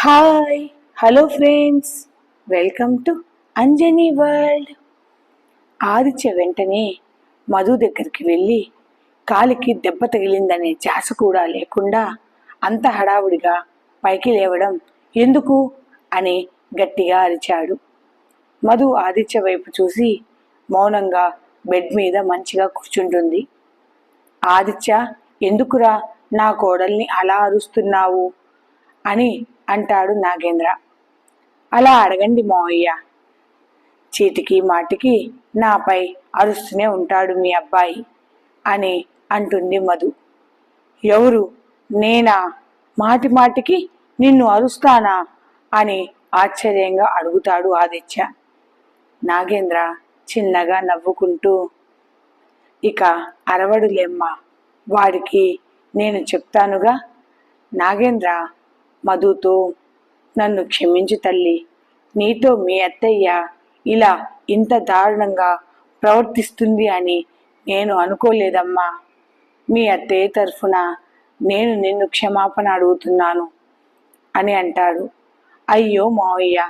Hi hello friends welcome to Anjani world Aditya వెంటనే మధు దగ్గరికి వెళ్ళి కాలికి దెబ్బ తగిలిందనే ధ్యాస కూడా లేకుండా అంత హడావుడిగా పైకి లేవడం ఎందుకు అని గట్టిగా అరిచాడు. మధు ఆదిత్య వైపు చూసి మౌనంగా బెడ్ మీద మంచిగా కూర్చుంటుంది. ఆదిత్య ఎందుకురా నా కోడల్ని అలా అరుస్తున్నావు? అని అంటాడు నాగేంద్ర. అలా అడగండి మావయ్య. చీటికి మాటికి నాపై అరుస్తూనే ఉంటాడు మీ అబ్బాయి అని అంటుంది మధు. ఎవరు? నేనా? మాటి మాటికి నిన్ను అరుస్తానా? అని ఆశ్చర్యంగా అడుగుతాడు ఆదిత్య. నాగేంద్ర చిన్నగా నవ్వుకుంటూ ఇక అరవడులేమ్మా వాడికి నేను చెప్తానుగా? నాగేంద్ర మధుతో నన్ను క్షమించు తల్లి. నీతో మీ అత్తయ్య ఇలా ఇంత దారుణంగా ప్రవర్తిస్తుంది అని నేను అనుకోలేదమ్మా. మీ అత్తయ్య తరఫున నేను నిన్ను క్షమాపణ అడుగుతున్నాను అని అంటాడు. అయ్యో మావయ్య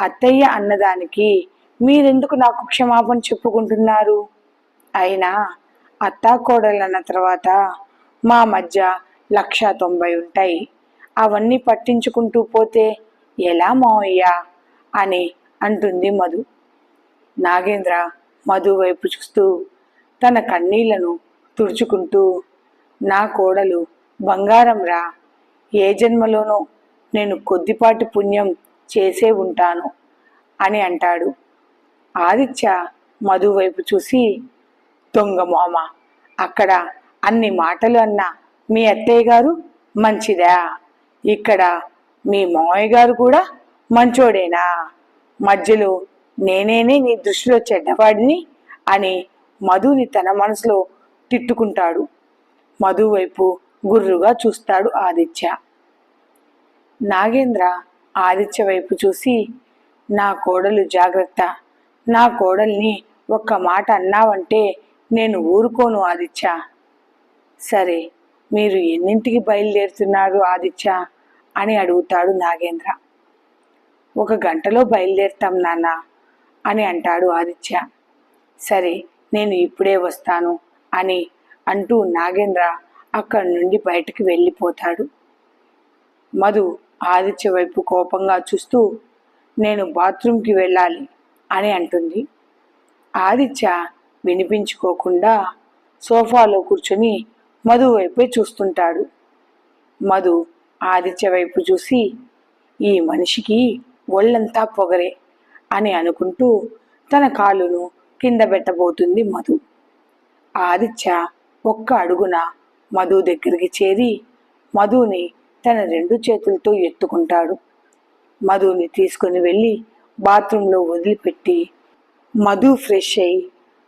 అత్తయ్య అన్నదానికి మీరెందుకు నాకు క్షమాపణ చెప్పుకుంటున్నారు? అయినా అత్తాకోడలు అన్న తర్వాత మా మధ్య లక్ష తొంభై ఉంటాయి. అవన్నీ పట్టించుకుంటూ పోతే ఎలా మావయ్యా? అని అంటుంది మధు. నాగేంద్ర మధు వైపు చూస్తూ తన కన్నీళ్ళను తుడుచుకుంటూ నా కోడలు బంగారంరా ఏ జన్మలోనో నేను కొద్దిపాటి పుణ్యం చేసే ఉంటాను అని అంటాడు. ఆదిత్య మధు వైపు చూసి దొంగ మామ అక్కడ అన్ని మాటలు అన్న మీ అత్తయ్య గారు మంచిదా? ఇక్కడ మీ మామయ్య గారు కూడా మంచోడేనా? మధ్యలో నేనేనే నీ దృష్టిలో చెడ్డవాడిని అని మధుని తన మనసులో తిట్టుకుంటాడు. మధు వైపు గుర్రుగా చూస్తాడు ఆదిత్య. నాగేంద్ర ఆదిత్య వైపు చూసి నా కోడలు జాగ్రత్త నా కోడల్ని ఒక్క మాట అన్నావంటే నేను ఊరుకోను ఆదిత్య. సరే మీరు ఎన్నింటికి బయలుదేరుతున్నారు ఆదిత్య? అని అడుగుతాడు నాగేంద్ర. ఒక గంటలో బయలుదేరుతాం నాన్న అని అంటాడు ఆదిత్య. సరే నేను ఇప్పుడే వస్తాను అని అంటూ నాగేంద్ర అక్కడి నుండి బయటికి వెళ్ళిపోతాడు. మధు ఆదిత్య వైపు కోపంగా చూస్తూ నేను బాత్రూమ్కి వెళ్ళాలి అని అంటుంది. ఆదిత్య వినిపించుకోకుండా సోఫాలో కూర్చొని మధు వైపే చూస్తుంటాడు. మధు ఆదిత్య వైపు చూసి ఈ మనిషికి ఒళ్ళంతా పొగరే అని అనుకుంటూ తన కాలును కింద పెట్టబోతుంది మధు. ఆదిత్య ఒక్క అడుగున మధు దగ్గరికి చేరి మధుని తన రెండు చేతులతో ఎత్తుకుంటాడు. మధుని తీసుకుని వెళ్ళి బాత్రూంలో వదిలిపెట్టి మధు ఫ్రెష్ అయి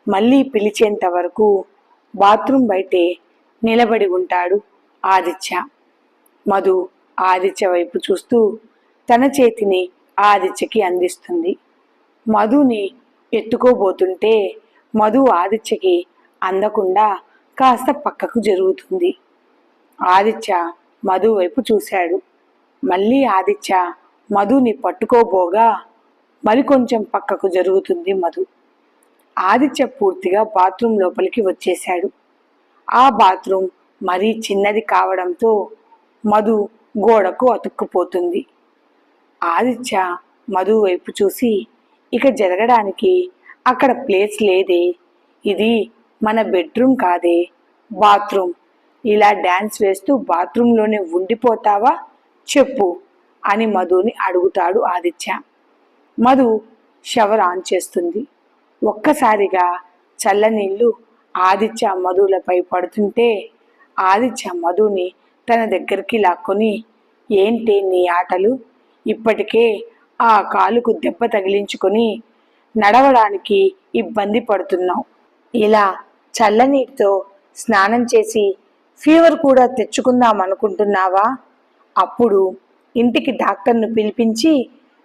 మళ్ళీ పిలిచేంత వరకు బాత్రూమ్ బయటే నిలబడి ఉంటాడు ఆదిత్య. మధు ఆదిత్య వైపు చూస్తూ తన చేతిని ఆదిత్యకి అందిస్తుంది. మధుని ఎత్తుకోబోతుంటే మధు ఆదిత్యకి అందకుండా కాస్త పక్కకు జరుగుతుంది. ఆదిత్య మధు వైపు చూశాడు. మళ్ళీ ఆదిత్య మధుని పట్టుకోబోగా మరికొంచెం పక్కకు జరుగుతుంది మధు. ఆదిత్య పూర్తిగా బాత్రూమ్ లోపలికి వచ్చేశాడు. ఆ బాత్రూమ్ మరీ చిన్నది కావడంతో మధు గోడకు అతుక్కుపోతుంది. ఆదిత్య మధు వైపు చూసి ఇక జరగడానికి అక్కడ ప్లేస్ లేదే. ఇది మన బెడ్రూమ్ కాదే. బాత్రూమ్. ఇలా డ్యాన్స్ వేస్తూ బాత్రూంలోనే ఉండిపోతావా? చెప్పు అని మధుని అడుగుతాడు ఆదిత్య. మధు షవర్ ఆన్ చేస్తుంది. ఒక్కసారిగా చల్లనీళ్ళు ఆదిత్య మధులపై పడుతుంటే ఆదిత్య మధుని తన దగ్గరికి లాక్కొని ఏంటి నీ ఆటలు? ఇప్పటికే ఆ కాలుకు దెబ్బ తగిలించుకొని నడవడానికి ఇబ్బంది పడుతున్నావు. ఇలా చల్లనీటితో స్నానం చేసి ఫీవర్ కూడా తెచ్చుకుందాం అనుకుంటున్నావా? అప్పుడు ఇంటికి డాక్టర్ను పిలిపించి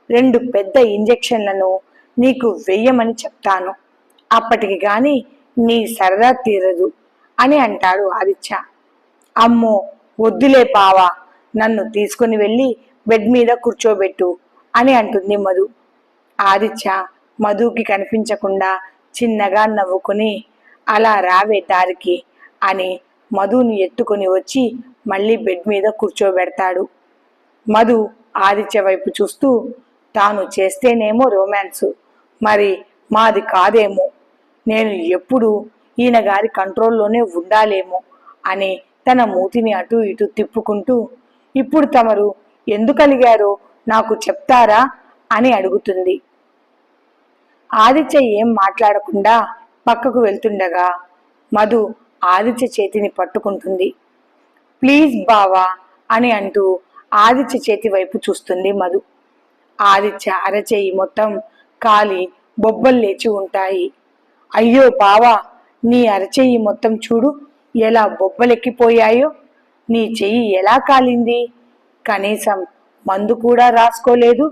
రెండు పెద్ద ఇంజెక్షన్లను నీకు వెయ్యమని చెప్తాను. అప్పటికి కానీ నీ సరదా తీరదు అని అంటాడు ఆదిత్య. అమ్మో వద్దులే పావా నన్ను తీసుకుని వెళ్ళి బెడ్ మీద కూర్చోబెట్టు అని అంటుంది మధు. ఆదిత్య మధుకి కనిపించకుండా చిన్నగా నవ్వుకుని అలా రావే దారికి అని మధుని ఎత్తుకొని వచ్చి మళ్ళీ బెడ్ మీద కూర్చోబెడతాడు. మధు ఆదిత్య వైపు చూస్తూ తాను చేస్తేనేమో రొమాన్స్ మరి మాది కాదేమో నేను ఎప్పుడు ఈయన గారి కంట్రోల్లోనే ఉండాలేమో అని తన మూతిని అటు ఇటు తిప్పుకుంటూ ఇప్పుడు తమరు ఎందుకలిగారో నాకు చెప్తారా? అని అడుగుతుంది. ఆదిత్య ఏం మాట్లాడకుండా పక్కకు వెళ్తుండగా మధు ఆదిత్య చేతిని పట్టుకుంటుంది. ప్లీజ్ బావా అని అంటూ ఆదిత్య చేతి వైపు చూస్తుంది మధు. ఆదిత్య అరచేయి మొత్తం కాలి బొబ్బలు లేచి ఉంటాయి. అయ్యో బావా నీ అరచేయి మొత్తం చూడు ఎలా బొబ్బలెక్కిపోయాయో నీ చెయ్యి ఎలా కాలింది? కనీసం మందు కూడా రాసుకోలేదు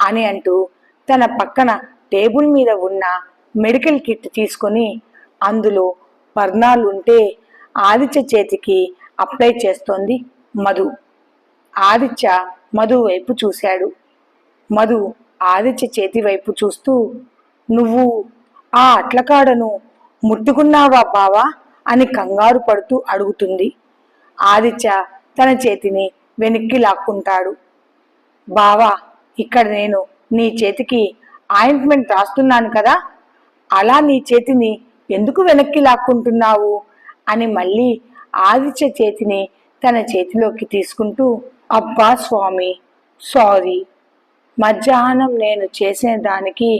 అని అంటూ తన పక్కన టేబుల్ మీద ఉన్న మెడికల్ కిట్ తీసుకొని అందులో పర్ణాలుంటే ఆదిత్య చేతికి అప్లై చేస్తోంది మధు. ఆదిత్య మధు వైపు చూశాడు. మధు ఆదిత్య చేతి వైపు చూస్తూ నువ్వు ఆ అట్లకాడను ముట్టుకున్నావా బావా? అని కంగారు పడుతూ అడుగుతుంది. ఆదిత్య తన చేతిని వెనక్కి లాక్కుంటాడు. బావా ఇక్కడ నేను నీ చేతికి ఆయింట్మెంట్ రాస్తున్నాను కదా? అలా నీ చేతిని ఎందుకు వెనక్కి లాక్కుంటున్నావు? అని మళ్ళీ ఆదిత్య చేతిని తన చేతిలోకి తీసుకుంటూ అబ్బా స్వామి సారీ. మధ్యాహ్నం నేను చేసిన దానికి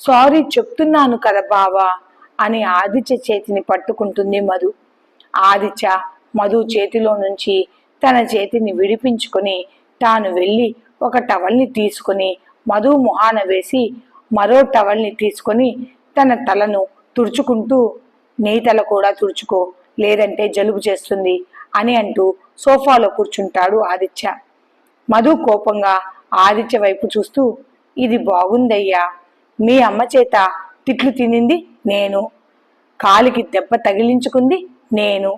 సారీ చెప్తున్నాను కదా బావా అని ఆదిత్య చేతిని పట్టుకుంటుంది మధు. ఆదిత్య మధు చేతిలో నుంచి తన చేతిని విడిపించుకొని తాను వెళ్ళి ఒక టవల్ని తీసుకొని మధు మొహాన వేసి మరో టవల్ని తీసుకొని తన తలను తుడుచుకుంటూ నీ తల కూడా తుడుచుకో లేదంటే జలుబు చేస్తుంది అని అంటూ సోఫాలో కూర్చుంటాడు ఆదిత్య. మధు కోపంగా ఆదిత్య వైపు చూస్తూ ఇది బాగుందయ్యా మీ అమ్మ చేత తిట్లు తినింది నేను. కాలికి దెబ్బ తగిలించుకుంది నేను.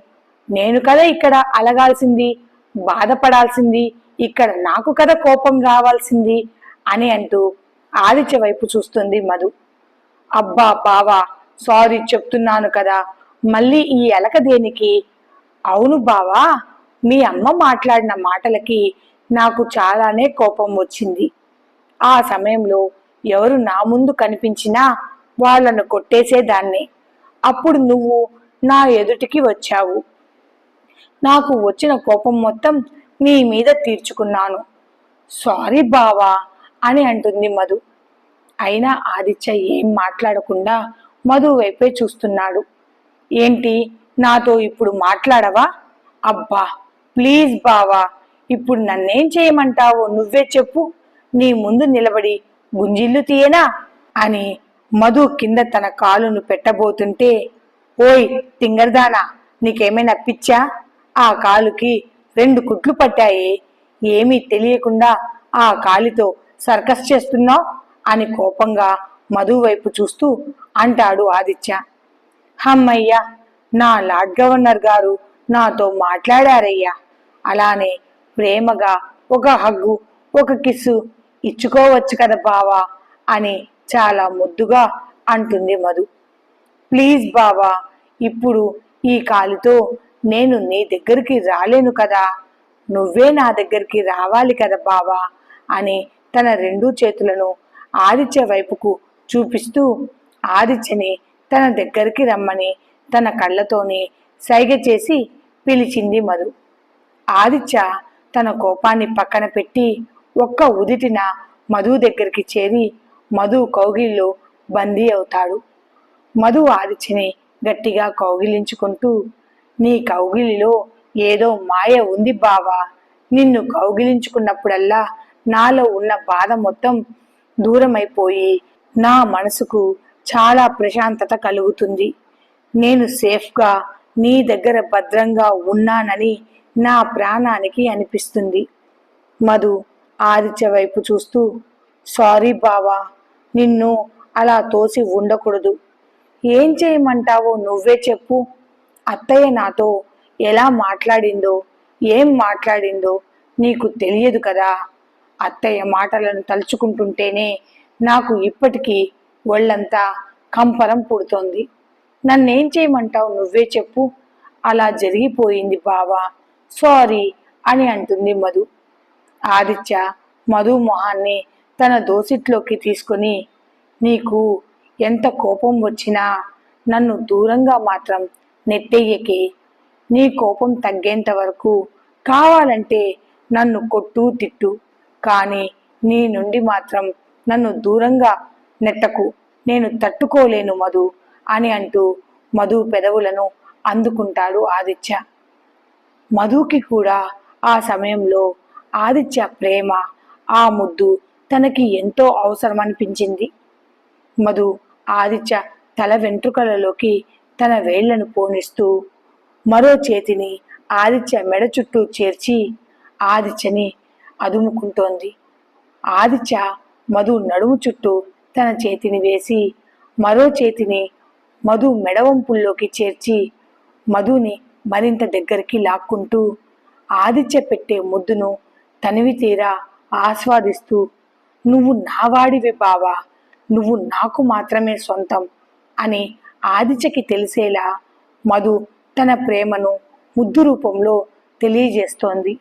నేను కదా ఇక్కడ అలగాల్సింది బాధపడాల్సింది ఇక్కడ నాకు కదా కోపం రావాల్సింది అని అంటూ ఆదిత్య వైపు చూస్తుంది మధు. అబ్బా బావా సారీ చెప్తున్నాను కదా. మళ్ళీ ఈ ఎలక దేనికి? అవును బావా మీ అమ్మ మాట్లాడిన మాటలకి నాకు చాలానే కోపం వచ్చింది. ఆ సమయంలో ఎవరు నా ముందు కనిపించినా వాళ్ళను కొట్టేసేదాన్ని. అప్పుడు నువ్వు నా ఎదుటికి వచ్చావు. నాకు వచ్చిన కోపం మొత్తం నీ మీద తీర్చుకున్నాను. సారీ బావా అని అంటుంది మధు. అయినా ఆదిత్య ఏం మాట్లాడకుండా మధు వైపే చూస్తున్నాడు. ఏంటి? నాతో ఇప్పుడు మాట్లాడవా? అబ్బా ప్లీజ్ బావా ఇప్పుడు నన్నేం చేయమంటావో నువ్వే చెప్పు. నీ ముందు నిలబడి గుంజిల్లు తీయనా? అని మధు కింద తన కాలును పెట్టబోతుంటే ఓయ్ తింగర్దానా నీకేమైనా పిచ్చా? ఆ కాలుకి రెండు కుట్లు పట్టాయి. ఏమీ తెలియకుండా ఆ కాలితో సర్కస్ చేస్తున్నావు? అని కోపంగా మధు వైపు చూస్తూ అంటాడు ఆదిత్య. హమ్మయ్యా నా లార్డ్ గవర్నర్ గారు నాతో మాట్లాడారయ్యా. అలానే ప్రేమగా ఒక హగ్గు ఒక కిస్సు ఇచ్చుకోవచ్చు కదా బావా అని చాలా ముద్దుగా అంటుంది మధు. ప్లీజ్ బావా ఇప్పుడు ఈ కాలుతో నేను నీ దగ్గరికి రాలేను కదా. నువ్వే నా దగ్గరికి రావాలి కదా బావా అని తన రెండు చేతులను ఆదిత్య వైపుకు చూపిస్తూ ఆదిత్యని తన దగ్గరికి రమ్మని తన కళ్ళతోనే సైగ చేసి పిలిచింది మధు. ఆదిత్య తన కోపాన్ని పక్కన పెట్టి ఒక్క ఉదిటిన మధు దగ్గరికి చేరి మధు కౌగిల్లో బందీ అవుతాడు. మధు ఆదిత్యని గట్టిగా కౌగిలించుకుంటూ నీ కౌగిలిలో ఏదో మాయ ఉంది బావా. నిన్ను కౌగిలించుకున్నప్పుడల్లా నాలో ఉన్న బాధ మొత్తం దూరమైపోయి నా మనసుకు చాలా ప్రశాంతత కలుగుతుంది. నేను సేఫ్గా నీ దగ్గర భద్రంగా ఉన్నానని నా ప్రాణానికి అనిపిస్తుంది. మధు ఆదిత్య వైపు చూస్తూ సారీ బావా నిన్ను అలా తోసి ఉండకూడదు. ఏం చేయమంటావో నువ్వే చెప్పు. అత్తయ్య నాతో ఎలా మాట్లాడిందో ఏం మాట్లాడిందో నీకు తెలియదు కదా అత్తయ్య మాటలను తలుచుకుంటుంటేనే నాకు ఇప్పటికీ ఒళ్ళంతా కంపరం పుడుతోంది. నన్నేం చేయమంటావు నువ్వే చెప్పు. అలా జరిగిపోయింది బావా. సారీ అని అంటుంది మధు. ఆదిత్య మధు మొహాన్ని తన దోసిట్లోకి తీసుకొని నీకు ఎంత కోపం వచ్చినా నన్ను దూరంగా మాత్రం నెట్టెయ్యకే నీ కోపం తగ్గేంత వరకు కావాలంటే నన్ను కొట్టు తిట్టు. కానీ నీ నుండి మాత్రం నన్ను దూరంగా నెట్టకు. నేను తట్టుకోలేను మధు అని అంటూ మధు పెదవులను అందుకుంటాడు ఆదిత్య. మధుకి కూడా ఆ సమయంలో ఆదిత్య ప్రేమ ఆ ముద్దు తనకి ఎంతో అవసరం అనిపించింది మధు ఆదిత్య తల వెంట్రుకలలోకి తన వేళ్ళను పోనిస్తూ మరో చేతిని ఆదిత్య మెడ చుట్టూ చేర్చి ఆదిత్యని అదుముకుంటోంది. ఆదిత్య మధు నడుము చుట్టూ తన చేతిని వేసి మరో చేతిని మధు మెడవంపుల్లోకి చేర్చి మధుని మరింత దగ్గరికి లాక్కుంటూ ఆదిత్య పెట్టే ముద్దును తనివి తీరా ఆస్వాదిస్తూ నువ్వు నావాడివి బావా నువ్వు నాకు మాత్రమే సొంతం అని ఆదిత్యకి తెలిసేలా మధు తన ప్రేమను ముద్దు రూపంలో తెలియజేస్తోంది.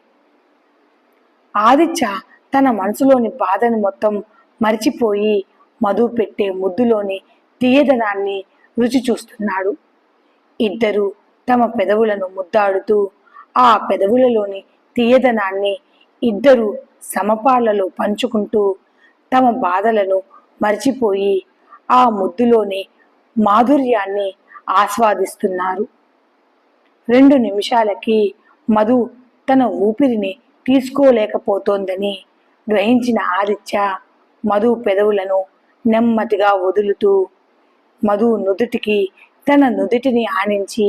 ఆదిత్య తన మనసులోని బాధను మొత్తం మరిచిపోయి మధు పెట్టే ముద్దులోని తీయదనాన్ని రుచి చూస్తున్నాడు. ఇద్దరు తమ పెదవులను ముద్దాడుతూ ఆ పెదవులలోని తీయదనాన్ని ఇద్దరు సమపాలలో పంచుకుంటూ తమ బాధలను మర్చిపోయి ఆ ముద్దులోని మాధుర్యాన్ని ఆస్వాదిస్తున్నారు. రెండు నిమిషాలకి మధు తన ఊపిరిని తీసుకోలేకపోతోందని గ్రహించిన ఆదిత్య మధు పెదవులను నెమ్మదిగా వదులుతూ మధు నుదుటికి తన నుదుటిని ఆనించి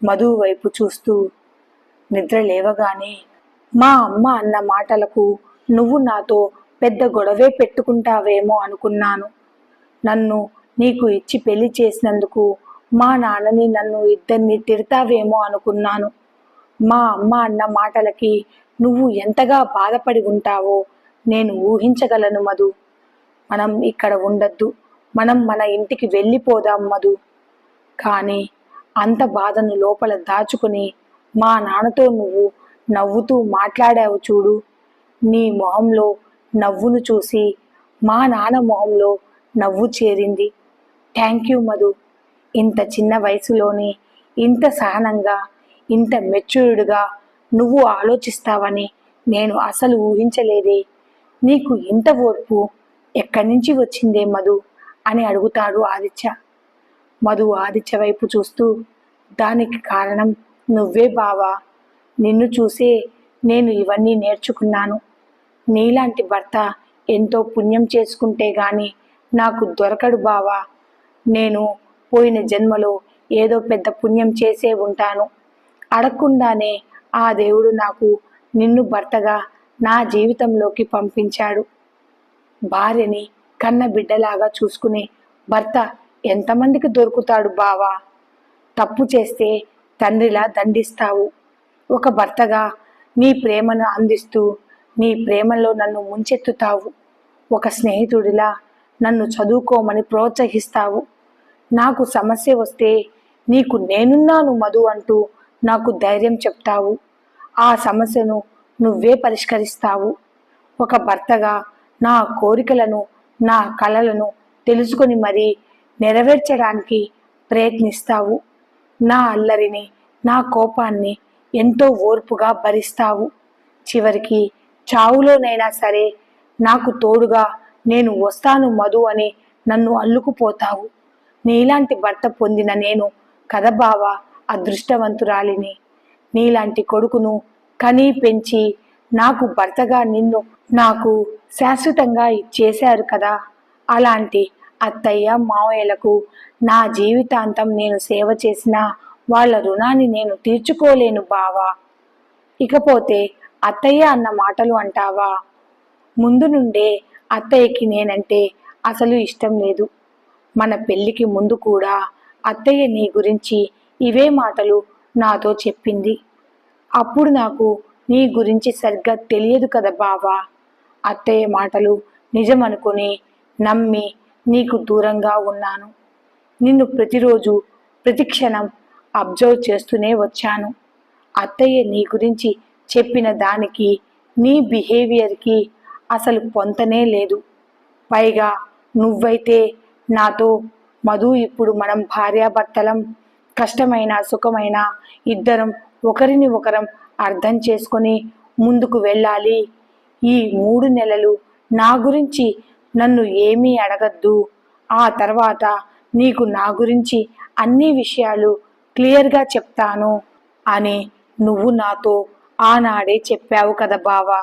మధు వైపు చూస్తూ నిద్ర లేవగానే మా అమ్మ అన్న మాటలకు నువ్వు నాతో పెద్ద గొడవే పెట్టుకుంటావేమో అనుకున్నాను. నన్ను నీకు ఇచ్చి పెళ్ళి చేసినందుకు మా నాన్నని నన్ను ఇద్దరిని తిడతావేమో అనుకున్నాను. మా అమ్మ అన్న మాటలకి నువ్వు ఎంతగా బాధపడి ఉంటావో నేను ఊహించగలను మధు. మనం ఇక్కడ ఉండద్దు. మనం మన ఇంటికి వెళ్ళిపోదాం మధు. కానీ అంత బాధను లోపల దాచుకుని మా నాన్నతో నువ్వు నవ్వుతూ మాట్లాడావు చూడు. నీ మొహంలో నవ్వును చూసి మా నాన్న మొహంలో నవ్వు చేరింది. Thank you Madhu. ఇంత చిన్న వయసులోనే ఇంత సహనంగా ఇంత మెచ్యూర్డ్గా నువ్వు ఆలోచిస్తావని నేను అసలు ఊహించలేదే. నీకు ఇంత ఓర్పు ఎక్కడి నుంచి వచ్చిందే మధు అని అడుగుతాడు ఆదిత్య. మధు ఆదిత్య వైపు చూస్తూ దానికి కారణం నువ్వే బావా నిన్ను చూసే నేను ఇవన్నీ నేర్చుకున్నాను. నీలాంటి భర్త ఎంతో పుణ్యం చేసుకుంటే గాని నాకు దొరకడు బావా. నేను పోయిన జన్మలో ఏదో పెద్ద పుణ్యం చేసే ఉంటాను. అడగకుండానే ఆ దేవుడు నాకు నిన్ను భర్తగా నా జీవితంలోకి పంపించాడు. భార్యని కన్న బిడ్డలాగా చూసుకునే భర్త ఎంతమందికి దొరుకుతాడు బావా? తప్పు చేస్తే తండ్రిలా దండిస్తావు. ఒక భర్తగా నీ ప్రేమను అందిస్తూ నీ ప్రేమలో నన్ను ముంచెత్తుతావు. ఒక స్నేహితుడిలా నన్ను చదువుకోమని ప్రోత్సహిస్తావు. నాకు సమస్య వస్తే నీకు నేనున్నాను మధు అంటూ నాకు ధైర్యం చెప్తావు. ఆ సమస్యను నువ్వే పరిష్కరిస్తావు. ఒక భర్తగా నా కోరికలను నా కలలను తెలుసుకొని మరీ నెరవేర్చడానికి ప్రయత్నిస్తావు. నా అల్లరిని నా కోపాన్ని ఎంతో ఓర్పుగా భరిస్తావు. చివరికి చావులోనైనా సరే నాకు తోడుగా నేను వస్తాను మధు అని నన్ను అల్లుకుపోతావు. నీలాంటి భర్త పొందిన నేను కథబావ అదృష్టవంతురాలిని. నీలాంటి కొడుకును కనీ పెంచి నాకు భర్తగా నిన్ను నాకు శాశ్వతంగా చేశారు కదా. అలాంటి అత్తయ్య మావయ్యలకు నా జీవితాంతం నేను సేవ చేసిన వాళ్ళ రుణాన్ని నేను తీర్చుకోలేను బావా. ఇకపోతే అత్తయ్య అన్న మాటలు అంటావా? ముందు నుండే అత్తయ్యకి నేనంటే అసలు ఇష్టం లేదు. మన పెళ్ళికి ముందు కూడా అత్తయ్య నీ గురించి ఇవే మాటలు నాతో చెప్పింది. అప్పుడు నాకు నీ గురించి సరిగ్గా తెలియదు కదా బావా. అత్తయ్య మాటలు నిజమనుకుని నమ్మి నీకు దూరంగా ఉన్నాను. నిన్ను ప్రతిరోజు ప్రతిక్షణం అబ్జర్వ్ చేస్తూనే వచ్చాను. అత్తయ్య నీ గురించి చెప్పిన దానికి నీ బిహేవియర్కి అసలు పొంతనే లేదు. పైగా నువ్వైతే నాతో మధు ఇప్పుడు మనం భార్యాభర్తలం కష్టమైన సుఖమైన ఇద్దరం ఒకరిని ఒకరం అర్థం చేసుకొని ముందుకు వెళ్ళాలి. ఈ మూడు నెలలు నా గురించి నన్ను ఏమీ అడగద్దు. ఆ తర్వాత నీకు నా గురించి అన్ని విషయాలు క్లియర్గా చెప్తాను అని నువ్వు నాతో ఆనాడే చెప్పావు కదా బావా.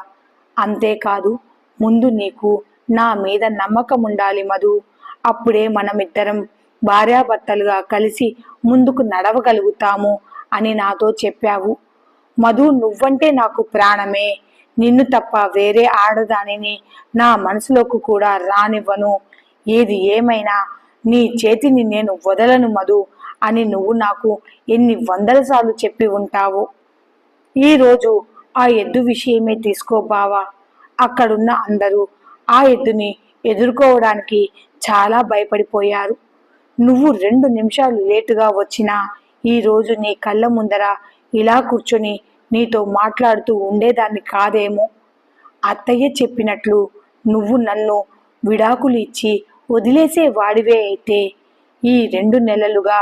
అంతేకాదు ముందు నీకు నా మీద నమ్మకం ఉండాలి మధు. అప్పుడే మనమిద్దరం భార్యాభర్తలుగా కలిసి ముందుకు నడవగలుగుతాము అని నాతో చెప్పావు. మధు నువ్వంటే నాకు ప్రాణమే. నిన్ను తప్ప వేరే ఆడదానిని నా మనసులోకి కూడా రానివ్వను. ఏది ఏమైనా నీ చేతిని నేను వదలను మధు. అని నువ్వు నాకు ఎన్ని వందల సార్లు చెప్పి ఉంటావు. ఈరోజు ఆ ఎద్దు విషయమే తీసుకో బావా. అక్కడున్న అందరూ ఆ ఎద్దుని ఎదుర్కోవడానికి చాలా భయపడిపోయారు. నువ్వు రెండు నిమిషాలు లేటుగా వచ్చినా ఈరోజు నీ కళ్ళ ముందర ఇలా కూర్చొని నీతో మాట్లాడుతూ ఉండేదాన్ని కాదేమో. అత్తయ్య చెప్పినట్లు నువ్వు నన్ను విడాకులు ఇచ్చి వదిలేసే వాడివే అయితే ఈ రెండు నెలలుగా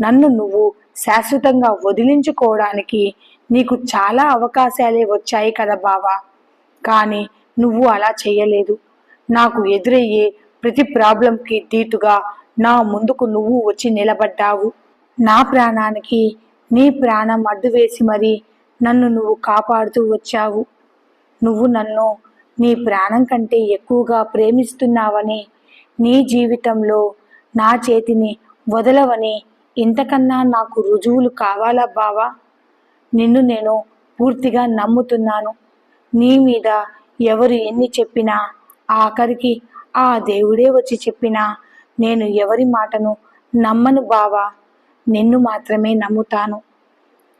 నన్ను నువ్వు శాశ్వతంగా వదిలించుకోవడానికి నీకు చాలా అవకాశాలే వచ్చాయి కదా బావా. కానీ నువ్వు అలా చేయలేదు. నాకు ఎదురయ్యే ప్రతి ప్రాబ్లంకి దీటుగా నా ముందుకు నువ్వు వచ్చి నిలబడ్డావు. నా ప్రాణానికి నీ ప్రాణం అడ్డు వేసి మరి నన్ను నువ్వు కాపాడుతూ వచ్చావు. నువ్వు నన్ను నీ ప్రాణం కంటే ఎక్కువగా ప్రేమిస్తున్నావని నీ జీవితంలో నా చేతిని వదలవని ఇంతకన్నా నాకు రుజువులు కావాలా బావా? నిన్ను నేను పూర్తిగా నమ్ముతున్నాను. నీ మీద ఎవరు ఎన్ని చెప్పినా ఆఖరికి ఆ దేవుడే వచ్చి చెప్పినా నేను ఎవరి మాటను నమ్మను బావా? నిన్ను మాత్రమే నమ్ముతాను.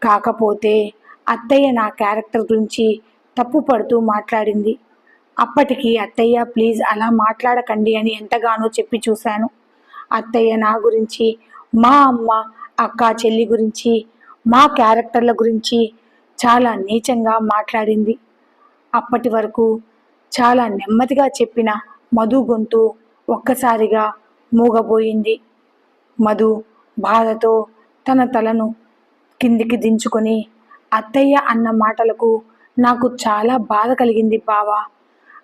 కాకపోతే అత్తయ్య నా క్యారెక్టర్ గురించి తప్పు పడుతూ మాట్లాడింది. అప్పటికి అత్తయ్య ప్లీజ్ అలా మాట్లాడకండి అని ఎంతగానో చెప్పి చూశాను. అత్తయ్య నా గురించి మా అమ్మ అక్క చెల్లి గురించి మా క్యారెక్టర్ల గురించి చాలా నీచంగా మాట్లాడింది. అప్పటి వరకు చాలా నెమ్మదిగా చెప్పిన మధు గొంతు ఒక్కసారిగా మూగబోయింది. మధు బాధతో తన తలను కిందికి దించుకొని అత్తయ్య అన్న మాటలకు నాకు చాలా బాధ కలిగింది బావా.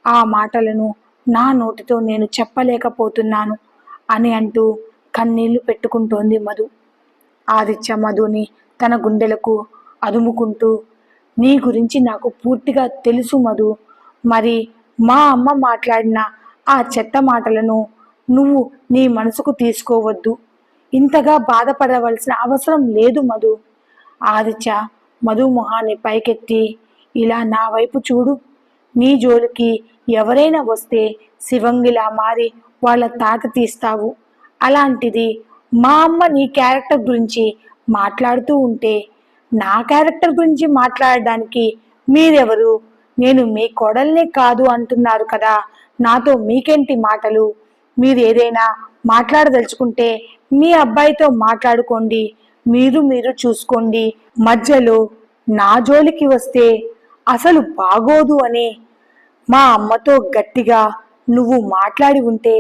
ఆ మాటలను నా నోటితో నేను చెప్పలేకపోతున్నాను అని అంటూ కన్నీళ్ళు పెట్టుకుంటోంది మధు. ఆదిత్య మధుని తన గుండెలకు అదుముకుంటూ నీ గురించి నాకు పూర్తిగా తెలుసు మధు. మరి మా అమ్మ మాట్లాడిన ఆ చెత్త మాటలను నువ్వు నీ మనసుకు తీసుకోవద్దు. ఇంతగా బాధపడవలసిన అవసరం లేదు మధు. ఆదిత్య మధు మొహాన్ని పైకెత్తి ఇలా నా వైపు చూడు. నీ జోలికి ఎవరైనా వస్తే శివంగిలా మారి వాళ్ళ తాట తీస్తావు. అలాంటిది మా అమ్మ నీ క్యారెక్టర్ గురించి మాట్లాడుతూ ఉంటే నా క్యారెక్టర్ గురించి మాట్లాడడానికి మీరెవరు? నేను మీ కోడల్నే కాదు అంటున్నారు కదా నాతో మీకేంటి మాటలు? మీరు ఏదైనా మాట్లాడదలుచుకుంటే మీ అబ్బాయితో మాట్లాడుకోండి మీరు మీరు చూసుకోండి. మధ్యలో నా జోలికి వస్తే అసలు బాగోదు అని మా అమ్మతో గట్టిగా నువ్వు మాట్లాడి ఉంటే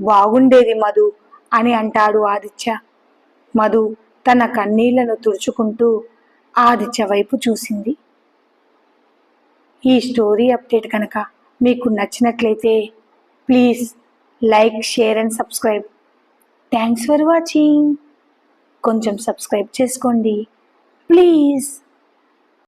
బాగుండేది మధు. అని అంటాడు ఆదిత్య. మధు తన కన్నీళ్ళను తుడుచుకుంటూ ఆదిత్య వైపు చూసింది. ఈ స్టోరీ అప్డేట్ కనుక మీకు నచ్చినట్లయితే please like share and subscribe. Thanks for watching. కొంచెం సబ్స్క్రైబ్ చేసుకోండి. ప్లీజ్.